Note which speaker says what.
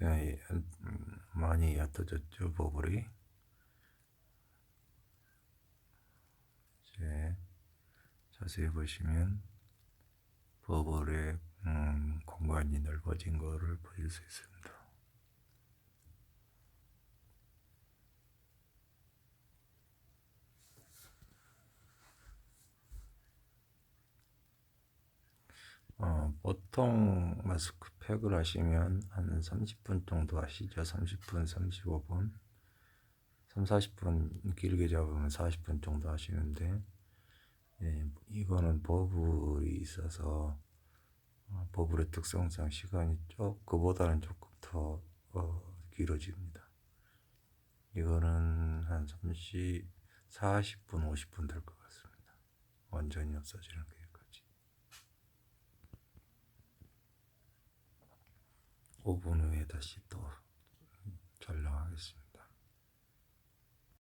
Speaker 1: 네, 음, 많이 얕아졌죠, 버블이. 이제 자세히 보시면 버블의 음, 공간이 넓어진 거를 보실 수 있습니다. 어, 보통 마스크팩을 하시면 한 30분 정도 하시죠. 30분, 35분. 3, 40분 길게 잡으면 40분 정도 하시는데 예, 이거는 버블이 있어서 어, 버블의 특성상 시간이 쪽 그보다는 조금 더 어, 길어집니다. 이거는 한 30, 40분, 50분 될 것 같습니다. 완전히 없어지는 게까지. 5분 후에 다시 또